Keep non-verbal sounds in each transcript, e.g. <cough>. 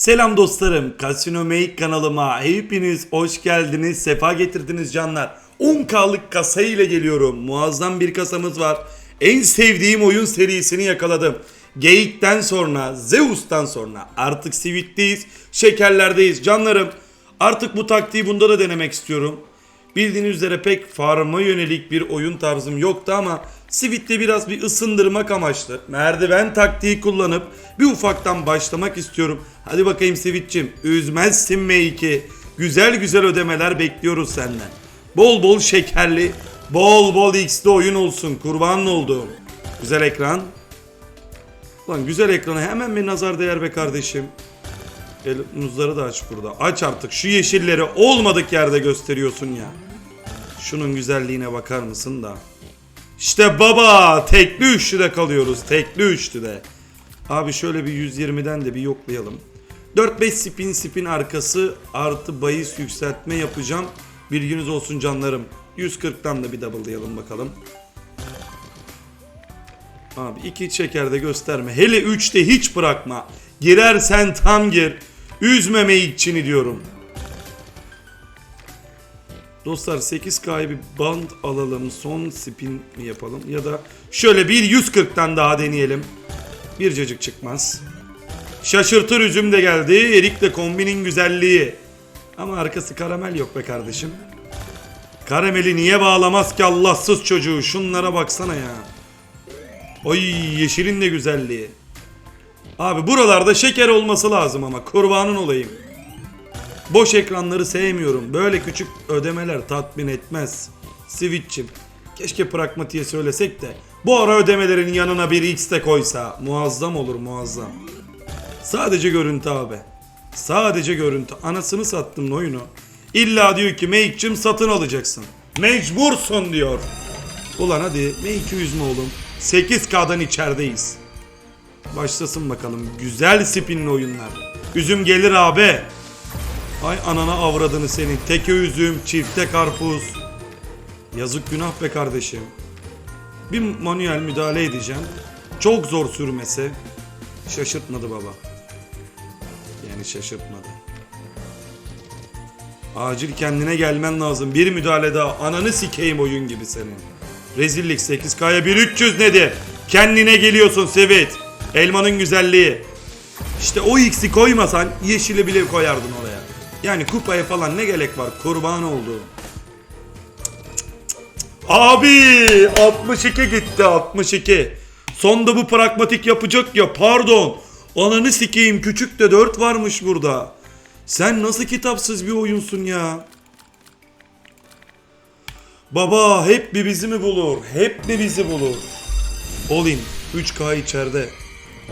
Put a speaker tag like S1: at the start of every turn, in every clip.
S1: Selam dostlarım. Casino Make kanalıma hepiniz hoş geldiniz. Sefa getirdiniz canlar. 10K'lık kasa ile geliyorum. Muazzam bir kasamız var. En sevdiğim oyun serisini yakaladım. Geyik'ten sonra, Zeus'tan sonra artık Sweet'teyiz, şekerlerdeyiz canlarım. Artık bu taktiği bunda da denemek istiyorum. Bildiğiniz üzere pek farma yönelik bir oyun tarzım yoktu ama Sweet'te biraz bir ısındırmak amaçlı. Merdiven taktiği kullanıp bir ufaktan başlamak istiyorum. Hadi bakayım Sweet'cim üzmezsin M2. Güzel güzel ödemeler bekliyoruz senden. Bol bol şekerli, bol bol X'li oyun olsun kurban olduğum. Güzel ekran. Lan güzel ekrana hemen bir nazar değer be kardeşim. El muzları da aç burada. Aç artık şu yeşilleri olmadık yerde gösteriyorsun ya. Şunun güzelliğine bakar mısın da. İşte baba tekli üçlüde kalıyoruz. Tekli üçlüde. Abi şöyle bir 120'den de bir yoklayalım. 4-5 spin spin arkası artı bahis yükseltme yapacağım. Bilginiz olsun canlarım. 140'tan da bir double'layalım bakalım. Abi iki şekerde gösterme. Hele 3'te hiç bırakma. Girersen tam gir. Üzmeme içini diyorum. Dostlar 8K'yı bir band alalım. Son spin mi yapalım? Ya da şöyle bir 140'tan daha deneyelim. Bir cacık çıkmaz. Şaşırtır üzüm de geldi. Erik'le kombinin güzelliği. Ama arkası karamel yok be kardeşim. Karameli niye bağlamaz ki Allahsız çocuğu? Şunlara baksana ya. Oy yeşilin de güzelliği. Abi buralarda şeker olması lazım ama kurbanın olayım. Boş ekranları sevmiyorum. Böyle küçük ödemeler tatmin etmez. Switch'im. Keşke pragmatiğe söylesek de bu ara ödemelerin yanına bir X de koysa muazzam olur muazzam. Sadece görüntü abi. Sadece görüntü. Anasını sattım oyunu. İlla diyor ki Make'cim satın alacaksın. Mecbursun diyor. Ulan hadi Make 200 mü oğlum? 8K'dan içerideyiz. Başlasın bakalım. Güzel spinli oyunlar. Üzüm gelir abi. Ay anana avradını senin. Teke üzüm, çifte karpuz. Yazık günah be kardeşim. Bir manuel müdahale edeceğim. Çok zor sürmesi. Şaşırtmadı baba. Yani şaşırtmadı. Acil kendine gelmen lazım. Bir müdahale daha. Ananı sikeyim oyun gibi senin. Rezillik 8K'ya 1300 nedir? Kendine geliyorsun Sevit. Elmanın güzelliği. İşte o X'i koymasan yeşili bile koyardın oraya. Yani kupaya falan ne gerek var kurban oldu. Abi 62 gitti 62. Sonda bu pragmatik yapacak ya pardon. Ananı sikeyim küçük de 4 varmış burada. Sen nasıl kitapsız bir oyunsun ya? Baba hep bir bizi mi bulur? Hep mi bizi bulur? All in 3K içeride.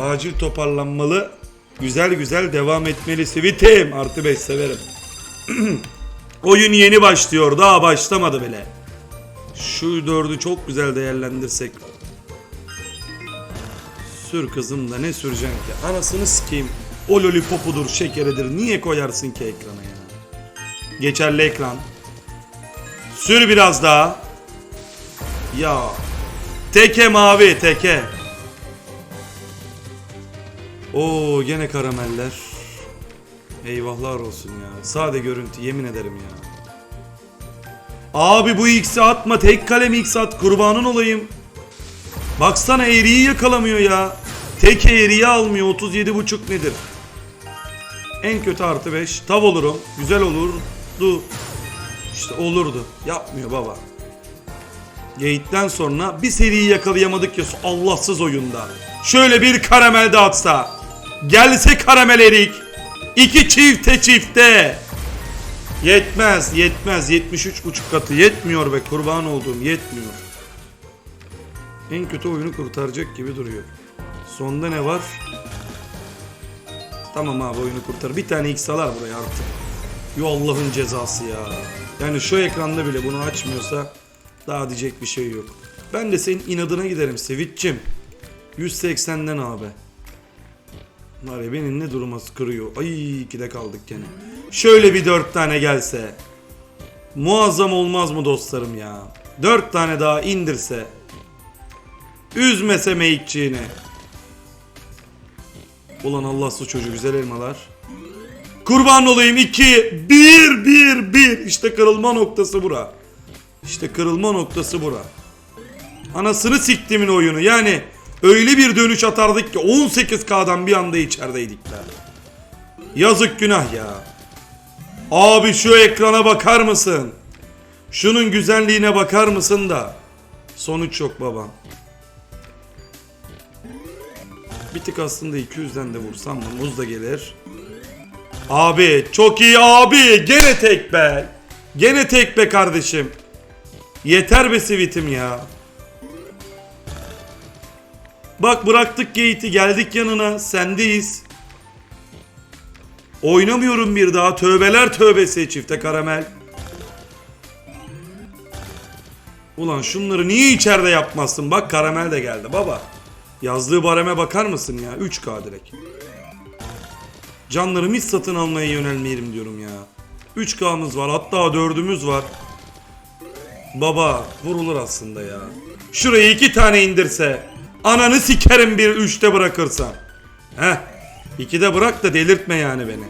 S1: Acil toparlanmalı. Güzel güzel devam etmeli. Sweet'im. Artı 5 severim. <clears throat> Oyun yeni başlıyor. Daha başlamadı bile. Şu dördü çok güzel değerlendirsek. Sür kızım da ne süreceksin ki? Anasını sikeyim. O lollipopudur, şekeridir. Niye koyarsın ki ekrana ya? Geçerli ekran. Sür biraz daha. Ya. Teke mavi teke. Oo gene karameller. Eyvahlar olsun ya. Sade görüntü yemin ederim ya. Abi bu X'i atma. Tek kalem X at. Kurbanın olayım. Baksana eğriyi yakalamıyor ya. Tek eğriyi almıyor. 37.5 nedir? En kötü artı 5. Tav olurum. Güzel olurdu. İşte olurdu. Yapmıyor baba. Gate'den sonra bir seriyi yakalayamadık ya Allahsız oyunda. Şöyle bir karamel de atsa. Gelse karamel erik. İki çifte çifte. Yetmez yetmez 73 buçuk katı yetmiyor be kurban olduğum yetmiyor. En kötü oyunu kurtaracak gibi duruyor. Sonda ne var? Tamam abi oyunu kurtar. Bir tane X alar buraya artık. Yo Allah'ın cezası ya. Yani şu ekranda bile bunu açmıyorsa daha diyecek bir şey yok. Ben de senin inadına giderim Sevitçim. 180'den abi. Var ya beni ne duruma kırıyor. Ay ikide kaldık gene. Şöyle bir dört tane gelse. Muazzam olmaz mı dostlarım ya? Dört tane daha indirse. Üzmese meyikçiğini. Ulan Allah su çocuğu güzel elmalar. Kurban olayım 2 1 1 1 işte kırılma noktası bura. İşte kırılma noktası bura. Anasını siktimin oyunu yani öyle bir dönüş atardık ki 18K'dan bir anda içerideydik be. Yazık günah ya. Abi şu ekrana bakar mısın? Şunun güzelliğine bakar mısın da? Sonuç yok babam. Bir tık aslında 200'den de vursam mı? Muz da gelir. Abi çok iyi abi. Gene tek be. Gene tek be kardeşim. Yeter be sivitim ya. Bak bıraktık gate'i geldik yanına sendeyiz. Oynamıyorum bir daha tövbeler tövbesi çifte karamel. Ulan şunları niye içeride yapmazsın? Bak karamel de geldi baba. Yazdığı bareme bakar mısın ya? 3K direkt. Canlarım hiç satın almaya yönelmeyelim diyorum ya. 3K'mız var hatta 4'ümüz var. Baba vurulur aslında ya. Şurayı iki tane indirse. Ananı sikerim bir üçte bırakırsan. Heh. İkide bırak da delirtme yani beni.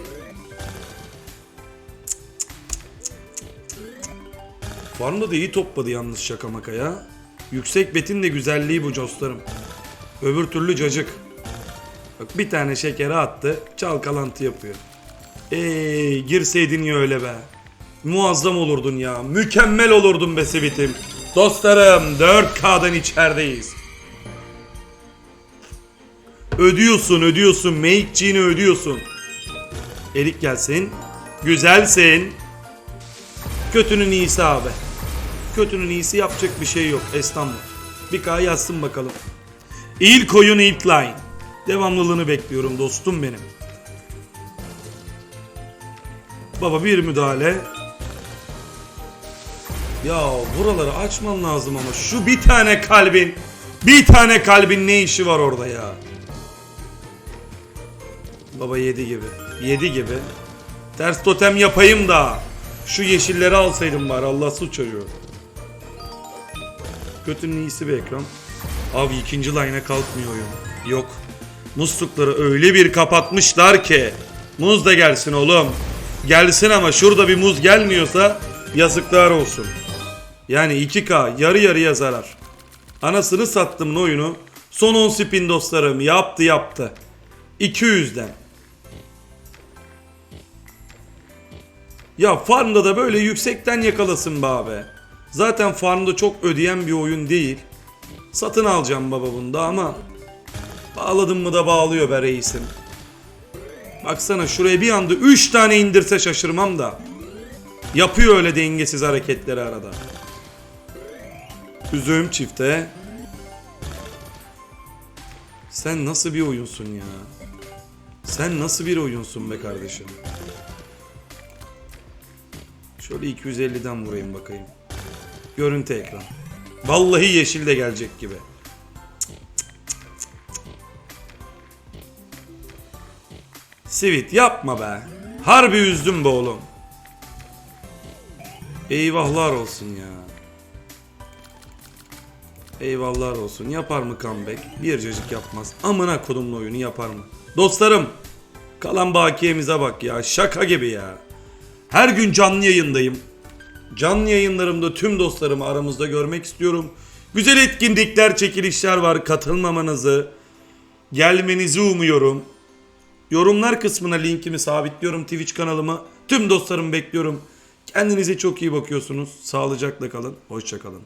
S1: Farmda da iyi topladı yalnız şaka maka ya. Yüksek betin de güzelliği bu dostlarım. Öbür türlü cacık. Bak bir tane şekeri attı. Çalkalantı yapıyor. Ey girseydin ya öyle be. Muazzam olurdun ya. Mükemmel olurdun be Sivit'im. Dostlarım 4K'dan içerideyiz. Ödüyorsun ödüyorsun. Make'ciğini ödüyorsun. Elik gelsin. Güzelsin. Kötünün iyisi abi. Kötünün iyisi yapacak bir şey yok. İstanbul. Bir K yazsın bakalım. İlk oyun ilk line. Devamlılığını bekliyorum dostum benim. Baba bir müdahale. Ya buraları açman lazım ama şu bir tane kalbin bir tane kalbin ne işi var orada ya? Baba yedi gibi. Yedi gibi. Ters totem yapayım da şu yeşilleri alsaydım bari Allah su çocuğu. Kötünün iyisi bir ekran. Abi ikinci line'a kalkmıyor oyun. Yok. Muslukları öyle bir kapatmışlar ki. Muz da gelsin oğlum. Gelsin ama şurada bir muz gelmiyorsa yazıklar olsun. Yani 2K yarı yarıya zarar. Anasını sattım oyunu. Son 10 spin dostlarım yaptı yaptı. 200'den. Ya farmda da böyle yüksekten yakalasın be abi. Zaten farmda çok ödeyen bir oyun değil. Satın alacağım baba bunda ama bağladım mı da bağlıyor be reisim. Baksana şuraya bir anda 3 tane indirse şaşırmam da. Yapıyor öyle dengesiz hareketleri arada. Üzüm çifte. Sen nasıl bir oyunsun ya? Sen nasıl bir oyunsun be kardeşim? Şöyle 250'den vurayım bakayım. Görüntü ekran. Vallahi yeşil de gelecek gibi. Sivit yapma be. Harbi üzdüm be oğlum. Eyvahlar olsun ya. Eyvahlar olsun. Yapar mı comeback? Bir cacık yapmaz. Amına kodumlu oyunu yapar mı? Dostlarım. Kalan bakiyemize bak ya. Şaka gibi ya. Her gün canlı yayındayım. Canlı yayınlarımda tüm dostlarımı aramızda görmek istiyorum. Güzel etkinlikler, çekilişler var. Katılmamanızı, gelmenizi umuyorum. Yorumlar kısmına linkimi sabitliyorum Twitch kanalıma. Tüm dostlarımı bekliyorum. Kendinize çok iyi bakıyorsunuz. Sağlıcakla kalın. Hoşça kalın.